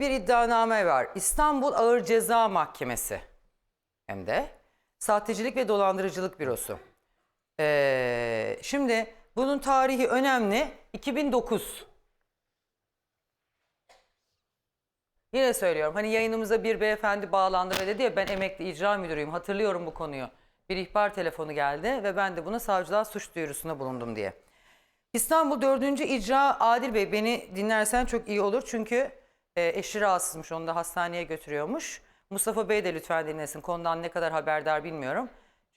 bir iddianame var. İstanbul Ağır Ceza Mahkemesi hem de Sahtecilik ve Dolandırıcılık Bürosu. Ee, şimdi bunun tarihi önemli. 2009. Yine söylüyorum hani yayınımıza bir beyefendi bağlandı ve dedi ya ben emekli icra müdürüyüm hatırlıyorum bu konuyu. Bir ihbar telefonu geldi ve ben de buna savcılığa suç duyurusunda bulundum diye. İstanbul 4. İcra Adil Bey beni dinlersen çok iyi olur çünkü e, eşi rahatsızmış onu da hastaneye götürüyormuş. Mustafa Bey de lütfen dinlesin konudan ne kadar haberdar bilmiyorum.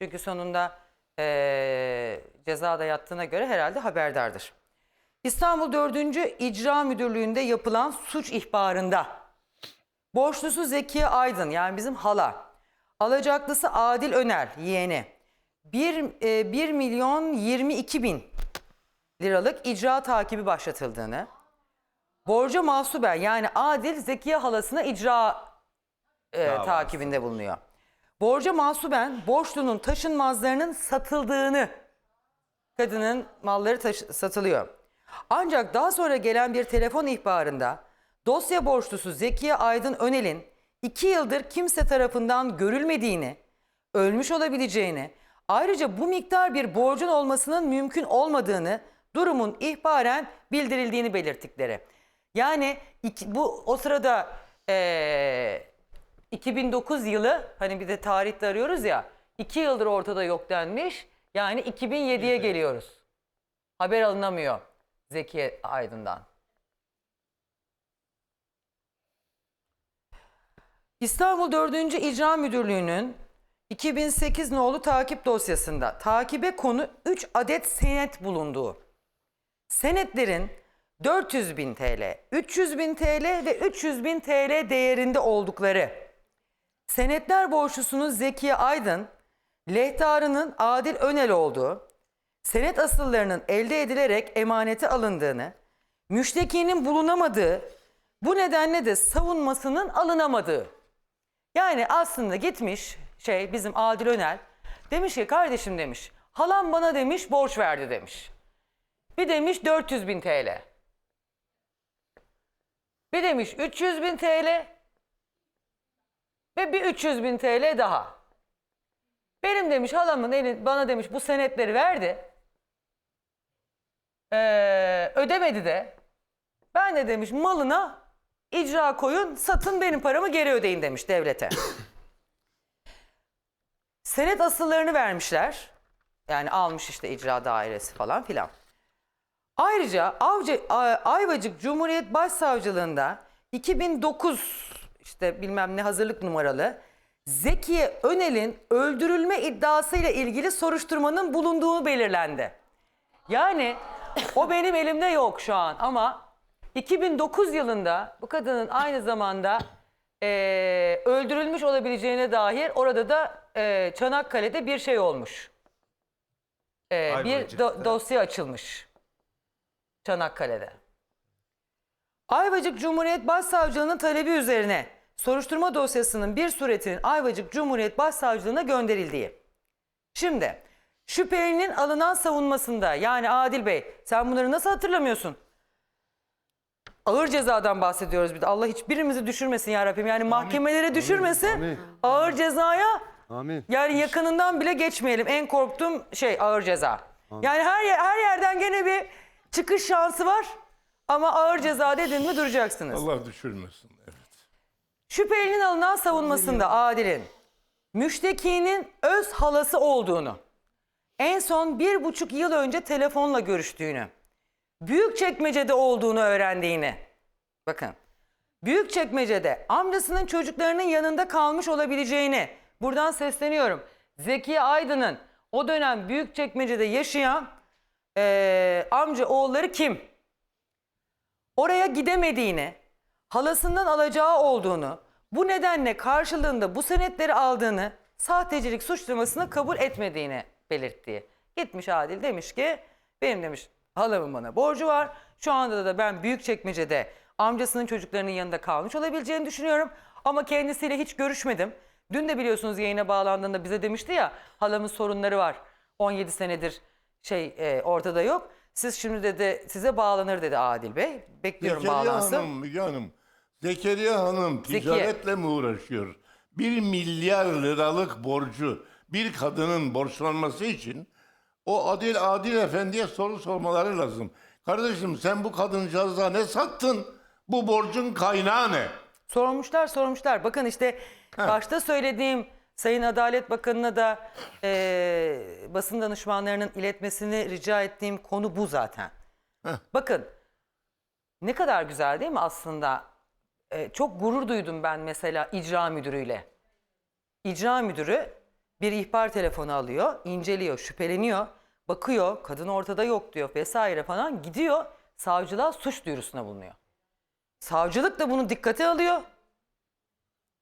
Çünkü sonunda e, cezada yattığına göre herhalde haberdardır. İstanbul 4. İcra Müdürlüğü'nde yapılan suç ihbarında borçlusu Zekiye Aydın yani bizim hala, alacaklısı Adil Öner yeğeni 1, e, 1 milyon 22 bin liralık icra takibi başlatıldığını, borca mahsuben yani Adil Zekiye halasına icra e, takibinde bulunuyor. Borca mahsuben borçlunun taşınmazlarının satıldığını, kadının malları taşı- satılıyor. Ancak daha sonra gelen bir telefon ihbarında dosya borçlusu Zekiye Aydın Önel'in iki yıldır kimse tarafından görülmediğini, ölmüş olabileceğini, ayrıca bu miktar bir borcun olmasının mümkün olmadığını, durumun ihbaren bildirildiğini belirttikleri. Yani iki- bu o sırada eee 2009 yılı hani bir de tarihte arıyoruz ya iki yıldır ortada yok denmiş. Yani 2007'ye geliyoruz. Haber alınamıyor Zeki Aydın'dan. İstanbul 4. İcra Müdürlüğü'nün 2008 nolu takip dosyasında takibe konu 3 adet senet bulunduğu. Senetlerin 400 bin TL, 300 bin TL ve 300 bin TL değerinde oldukları. Senetler borçlusunun Zekiye Aydın, lehtarının Adil Önel olduğu, senet asıllarının elde edilerek emanete alındığını, müştekinin bulunamadığı, bu nedenle de savunmasının alınamadığı. Yani aslında gitmiş şey bizim Adil Önel demiş ki kardeşim demiş halam bana demiş borç verdi demiş. Bir demiş 400 bin TL. Bir demiş 300 bin TL ve bir 300 bin TL daha. Benim demiş halamın eli bana demiş bu senetleri verdi. Ee, ödemedi de. Ben de demiş malına icra koyun satın benim paramı geri ödeyin demiş devlete. Senet asıllarını vermişler. Yani almış işte icra dairesi falan filan. Ayrıca Avcı, Ayvacık Cumhuriyet Başsavcılığında 2009 işte bilmem ne hazırlık numaralı Zekiye Önel'in öldürülme iddiasıyla ilgili soruşturmanın bulunduğu belirlendi. Yani o benim elimde yok şu an ama 2009 yılında bu kadının aynı zamanda eee, öldürülmüş olabileceğine dair orada da eee, Çanakkale'de bir şey olmuş. Eee, bir do- dosya açılmış. Çanakkale'de. Ayvacık Cumhuriyet Başsavcılığı'nın talebi üzerine soruşturma dosyasının bir suretinin Ayvacık Cumhuriyet Başsavcılığı'na gönderildiği. Şimdi şüphelinin alınan savunmasında yani Adil Bey sen bunları nasıl hatırlamıyorsun? Ağır cezadan bahsediyoruz bir de. Allah hiçbirimizi düşürmesin ya Rabbim. Yani mahkemelere düşürmesin. Amin. Ağır cezaya Amin. yani yakınından bile geçmeyelim. En korktuğum şey ağır ceza. Yani her yer, her yerden gene bir çıkış şansı var. Ama ağır ceza dedin mi duracaksınız. Allah düşürmesin. Evet. Şüphelinin alınan savunmasında Adil'in müştekinin öz halası olduğunu, en son bir buçuk yıl önce telefonla görüştüğünü, Büyükçekmece'de olduğunu öğrendiğini, bakın, Büyükçekmece'de amcasının çocuklarının yanında kalmış olabileceğini, buradan sesleniyorum. Zekiye Aydın'ın o dönem Büyükçekmece'de yaşayan eee, amca oğulları kim? oraya gidemediğini, halasından alacağı olduğunu, bu nedenle karşılığında bu senetleri aldığını, sahtecilik suçlamasını kabul etmediğini belirttiği. Gitmiş Adil demiş ki, benim demiş halamın bana borcu var. Şu anda da ben Büyükçekmece'de amcasının çocuklarının yanında kalmış olabileceğini düşünüyorum. Ama kendisiyle hiç görüşmedim. Dün de biliyorsunuz yayına bağlandığında bize demişti ya halamın sorunları var. 17 senedir şey e, ortada yok. Siz şimdi dedi size bağlanır dedi Adil Bey. Bekliyorum Zekeriya bağlansın. Hanım, Müge Hanım. Zekeriya Hanım Zekiye. ticaretle mi uğraşıyor? Bir milyar liralık borcu bir kadının borçlanması için o Adil Adil Efendi'ye soru sormaları lazım. Kardeşim sen bu kadıncağıza ne sattın? Bu borcun kaynağı ne? Sormuşlar sormuşlar. Bakın işte başta söylediğim Sayın Adalet Bakanı'na da eee, basın danışmanlarının iletmesini rica ettiğim konu bu zaten. Bakın ne kadar güzel değil mi aslında? Eee, çok gurur duydum ben mesela icra müdürüyle. İcra müdürü bir ihbar telefonu alıyor, inceliyor, şüpheleniyor, bakıyor, kadın ortada yok diyor vesaire falan gidiyor savcılığa suç duyurusuna bulunuyor. Savcılık da bunu dikkate alıyor.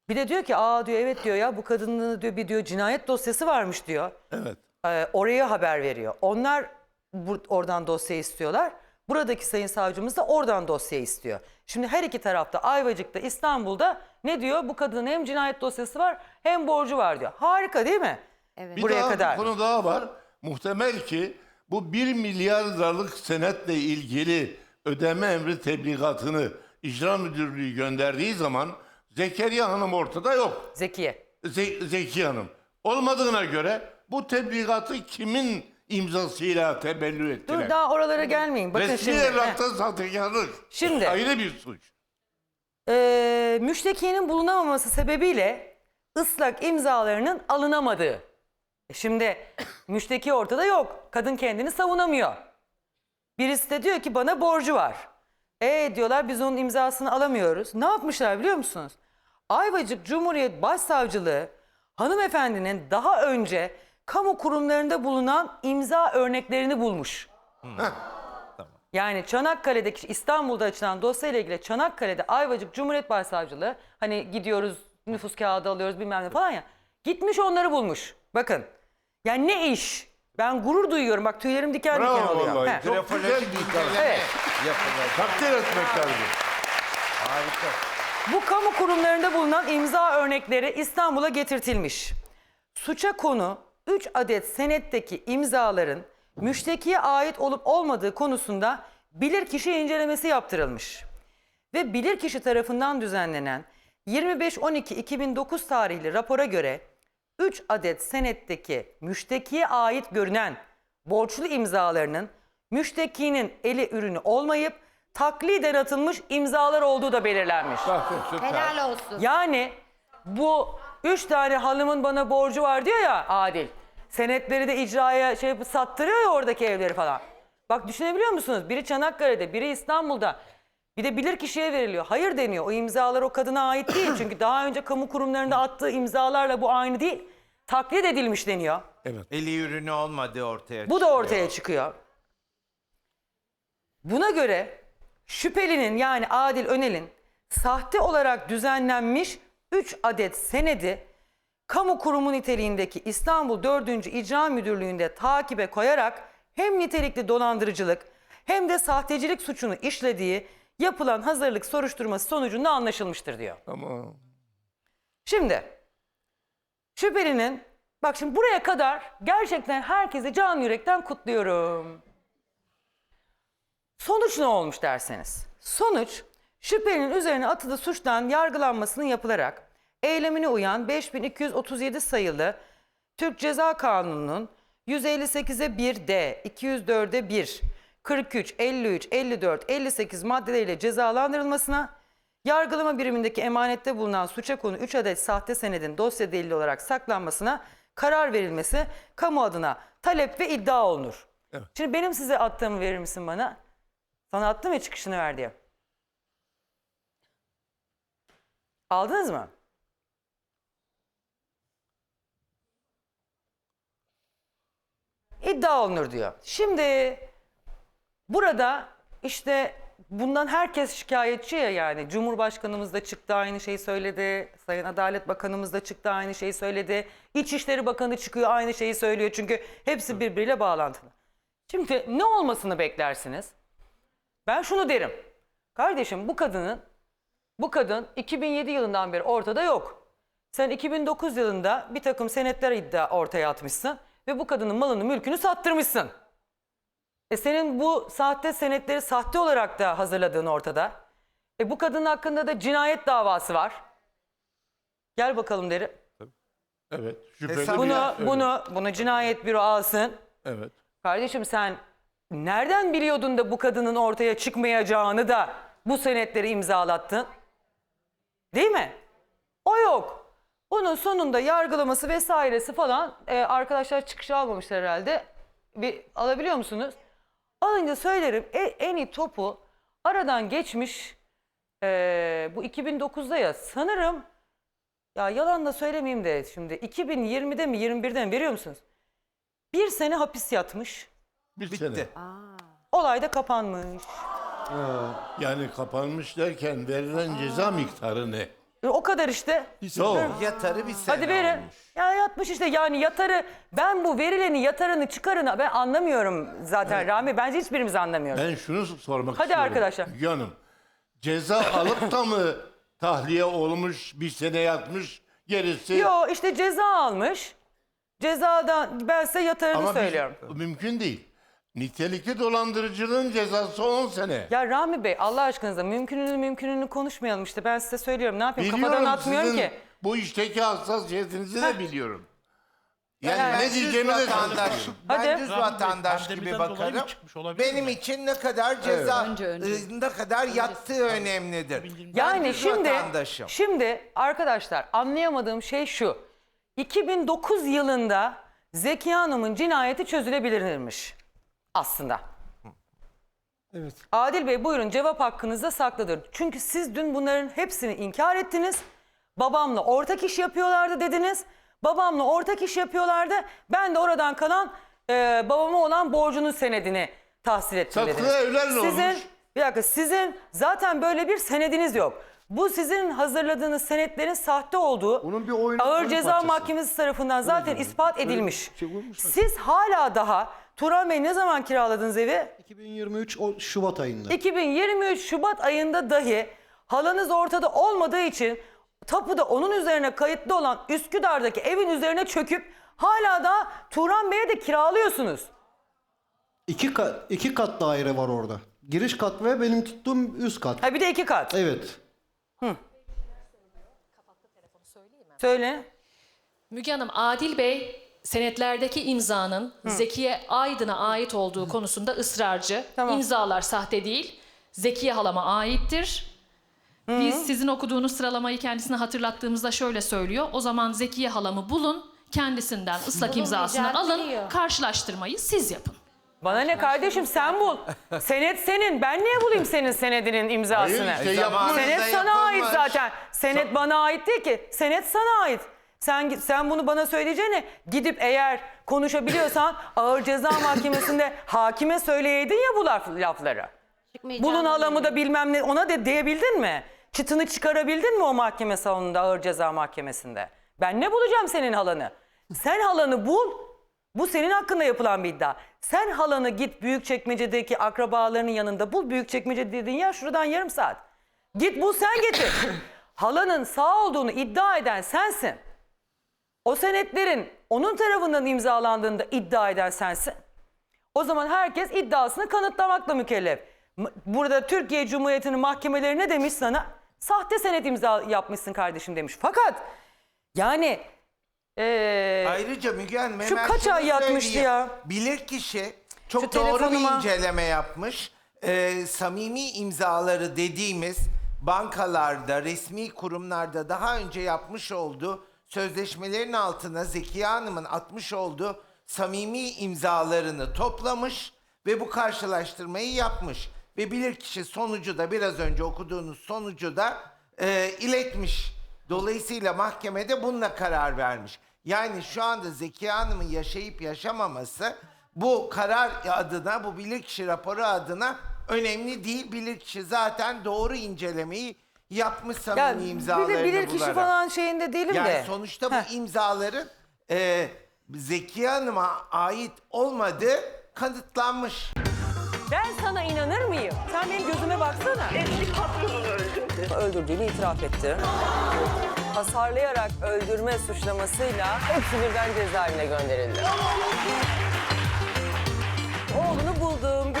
Bir de diyor ki aa diyor evet diyor ya bu kadının diyor bir diyor cinayet dosyası varmış diyor. Evet. Ee, oraya haber veriyor. Onlar bu, oradan dosya istiyorlar. Buradaki sayın savcımız da oradan dosya istiyor. Şimdi her iki tarafta Ayvacık'ta İstanbul'da ne diyor? Bu kadının hem cinayet dosyası var hem borcu var diyor. Harika değil mi? Evet. Bir Buraya daha kadar. bir konu daha var. Muhtemel ki bu 1 milyar liralık senetle ilgili ödeme emri tebligatını icra müdürlüğü gönderdiği zaman Zekeriya Hanım ortada yok. Zekiye. Ze- Zeki Hanım. Olmadığına göre bu tebligatı kimin imzasıyla tebellü ettiler? Dur daha oralara gelmeyin. Bakın Resmi şimdi. Evrakta sahtekarlık. Şimdi. Ayrı bir suç. Ee, müştekiyenin bulunamaması sebebiyle ıslak imzalarının alınamadığı. E Şimdi müşteki ortada yok. Kadın kendini savunamıyor. Birisi de diyor ki bana borcu var. E diyorlar biz onun imzasını alamıyoruz. Ne yapmışlar biliyor musunuz? Ayvacık Cumhuriyet Başsavcılığı hanımefendinin daha önce kamu kurumlarında bulunan imza örneklerini bulmuş. Yani Çanakkale'deki İstanbul'da açılan dosyayla ilgili Çanakkale'de Ayvacık Cumhuriyet Başsavcılığı hani gidiyoruz nüfus kağıdı alıyoruz bilmem ne falan ya. Gitmiş onları bulmuş. Bakın. Yani ne iş? Ben gurur duyuyorum. Bak tüylerim diken diken Bravo oluyor. vallahi. He. Çok güzel bir karar. Evet. Takdir etmek lazım. Harika. Bu kamu kurumlarında bulunan imza örnekleri İstanbul'a getirtilmiş. Suça konu 3 adet senetteki imzaların müştekiye ait olup olmadığı konusunda bilirkişi incelemesi yaptırılmış. Ve bilirkişi tarafından düzenlenen 25-12-2009 tarihli rapora göre 3 adet senetteki müştekiye ait görünen borçlu imzalarının müştekinin eli ürünü olmayıp takliden atılmış imzalar olduğu da belirlenmiş. Bakın süper. Helal olsun. Yani bu üç tane hanımın bana borcu var diyor ya Adil. Senetleri de icraya şey yapıp sattırıyor ya oradaki evleri falan. Bak düşünebiliyor musunuz? Biri Çanakkale'de, biri İstanbul'da. Bir de bilir kişiye veriliyor. Hayır deniyor. O imzalar o kadına ait değil. Çünkü daha önce kamu kurumlarında attığı imzalarla bu aynı değil. Taklit edilmiş deniyor. Eli ürünü olmadığı ortaya Bu da ortaya çıkıyor. Buna göre şüphelinin yani Adil Önel'in sahte olarak düzenlenmiş 3 adet senedi kamu kurumu niteliğindeki İstanbul 4. İcra Müdürlüğü'nde takibe koyarak hem nitelikli dolandırıcılık hem de sahtecilik suçunu işlediği yapılan hazırlık soruşturması sonucunda anlaşılmıştır diyor. Tamam. Şimdi şüphelinin bak şimdi buraya kadar gerçekten herkese can yürekten kutluyorum. Sonuç ne olmuş derseniz. Sonuç şüphelinin üzerine atılı suçtan yargılanmasının yapılarak eylemine uyan 5237 sayılı Türk Ceza Kanunu'nun 158'e 1D, 204'e 1, 43, 53, 54, 58 maddeleriyle cezalandırılmasına, yargılama birimindeki emanette bulunan suça konu 3 adet sahte senedin dosya delili olarak saklanmasına karar verilmesi kamu adına talep ve iddia olunur. Şimdi benim size attığımı verir misin bana? Sana attım ya çıkışını ver diye. Aldınız mı? İddia olunur diyor. Şimdi burada işte bundan herkes şikayetçi ya yani. Cumhurbaşkanımız da çıktı aynı şeyi söyledi. Sayın Adalet Bakanımız da çıktı aynı şeyi söyledi. İçişleri Bakanı çıkıyor aynı şeyi söylüyor. Çünkü hepsi birbiriyle bağlantılı. Şimdi ne olmasını beklersiniz? Ben şunu derim. Kardeşim bu kadının bu kadın 2007 yılından beri ortada yok. Sen 2009 yılında bir takım senetler iddia ortaya atmışsın ve bu kadının malını mülkünü sattırmışsın. E senin bu sahte senetleri sahte olarak da hazırladığın ortada. E bu kadın hakkında da cinayet davası var. Gel bakalım deri. Evet. Şüpheli Hesap- bir Bunu bunu bunu cinayet büro alsın. Evet. Kardeşim sen nereden biliyordun da bu kadının ortaya çıkmayacağını da bu senetleri imzalattın? Değil mi? O yok. Bunun sonunda yargılaması vesairesi falan e, arkadaşlar çıkışı almamışlar herhalde. Bir alabiliyor musunuz? Alınca söylerim e- en iyi topu aradan geçmiş e, bu 2009'da ya sanırım ya yalan da söylemeyeyim de şimdi 2020'de mi 21'de mi veriyor musunuz? Bir sene hapis yatmış. Bir Bitti. sene. Olay da kapanmış. Yani kapanmış derken verilen ceza miktarı ne? E, O kadar işte. Yok. Yatarı bir sene Hadi verin. Ya yatmış işte yani yatarı ben bu verileni yatarını çıkarını ben anlamıyorum zaten Rami. Bence hiçbirimiz anlamıyoruz. Ben şunu sormak Hadi istiyorum. arkadaşlar. Müge Hanım. Ceza alıp da mı tahliye olmuş, bir sene yatmış, gerisi... Yo işte ceza almış. Cezadan ben size yatarını Ama biz- söylüyorum. mümkün değil. Nitelikli dolandırıcılığın cezası 10 sene. Ya Rami Bey Allah aşkınıza mümkününü mümkününü konuşmayalım işte ben size söylüyorum ne yapayım Biliyorum kafadan atmıyorum sizin ki. bu işteki hassasiyetinizi de biliyorum. Yani Ben ne düz diyeceğimi de vatandaş, Hadi. ben düz Rahmi Bey, vatandaş gibi pandemiden dolayı mı bakarım. çıkmış olabilir Benim mi? için ne kadar ceza, Önce, önce. e, ne kadar yattığı önemlidir. Ben Yani düz şimdi vatandaşım. şimdi arkadaşlar anlayamadığım şey şu. 2009 yılında Zeki Hanım'ın cinayeti çözülebilirmiş aslında. Evet. Adil Bey buyurun cevap hakkınızda saklıdır. Çünkü siz dün bunların hepsini inkar ettiniz. Babamla ortak iş yapıyorlardı dediniz. Babamla ortak iş yapıyorlardı. Ben de oradan kalan e, babama olan borcunun senedini tahsil ettim Sattığı dediniz. evler ne sizin, olmuş? Bir dakika sizin zaten böyle bir senediniz yok. Bu sizin hazırladığınız senetlerin sahte olduğu Bunun bir oyunu- Ağır oyun Ceza parçası. Mahkemesi tarafından zaten ispat edilmiş. şey olmuş? Siz hala daha Turan Bey ne zaman kiraladınız evi? 2023 o Şubat ayında. 2023 Şubat ayında dahi halanız ortada olmadığı için tapuda onun üzerine kayıtlı olan Üsküdar'daki evin üzerine çöküp hala da Turan Bey'e de kiralıyorsunuz. İki kat, iki kat daire var orada. Giriş kat ve benim tuttuğum üst kat. Ha bir de iki kat. Evet. Söyle. Müge Hanım, Adil Bey senetlerdeki imzanın Zekiye Aydın'a ait olduğu konusunda ısrarcı. Tamam. İmzalar sahte değil. Zekiye halama aittir. Biz sizin okuduğunuz sıralamayı kendisine hatırlattığımızda şöyle söylüyor. O zaman Zekiye halamı bulun, kendisinden ıslak imzasını alın, karşılaştırmayı siz yapın. Bana ne kardeşim sen bul. Senet senin. Ben niye bulayım senin senedinin imzasını? Hayır, yapmış. Senet sana ait zaten. Senet bana ait değil ki. Senet sana ait. Sen sen bunu bana söyleyeceğine gidip eğer konuşabiliyorsan ağır ceza mahkemesinde hakime söyleyeydin ya bu laf, lafları. Bulun halamı da bilmem ne ona de diyebildin mi? Çıtını çıkarabildin mi o mahkeme salonunda ağır ceza mahkemesinde? Ben ne bulacağım senin halanı? Sen halanı bul. Bu senin hakkında yapılan bir iddia. Sen halanı git Büyükçekmece'deki akrabalarının yanında bul. Büyükçekmece dediğin yer şuradan yarım saat. Git bul sen getir. halanın sağ olduğunu iddia eden sensin. O senetlerin onun tarafından imzalandığında iddia eden sensin. O zaman herkes iddiasını kanıtlamakla mükellef. Burada Türkiye Cumhuriyeti'nin mahkemeleri ne demiş sana? Sahte senet imza yapmışsın kardeşim demiş. Fakat yani eee, Ayrıca Müge Hanım Şu hemen kaç şunu ay yatmıştı söyleyeyim. ya? Bilirkişi çok Şu doğru telefonuma- bir inceleme yapmış. Ee, samimi imzaları dediğimiz bankalarda, resmi kurumlarda daha önce yapmış olduğu sözleşmelerin altına Zekiye Hanım'ın atmış olduğu samimi imzalarını toplamış ve bu karşılaştırmayı yapmış. Ve bilirkişi sonucu da biraz önce okuduğunuz sonucu da e, iletmiş. Dolayısıyla mahkemede bununla karar vermiş. Yani şu anda Zekiye Hanım'ın yaşayıp yaşamaması bu karar adına, bu bilirkişi raporu adına önemli değil. Bilirkişi zaten doğru incelemeyi yapmış Ya samimi imzalarını bir bilir kişi falan şeyinde değilim yani de. sonuçta bu Heh. imzaların e, Zeki Hanım'a ait olmadığı kanıtlanmış. Ben sana inanır mıyım? Sen benim gözüme baksana. Eski patronunu öldürdü. Öldürdüğünü itiraf etti. Hasarlayarak öldürme suçlamasıyla hepsi birden cezaevine gönderildi. Oğlunu buldum,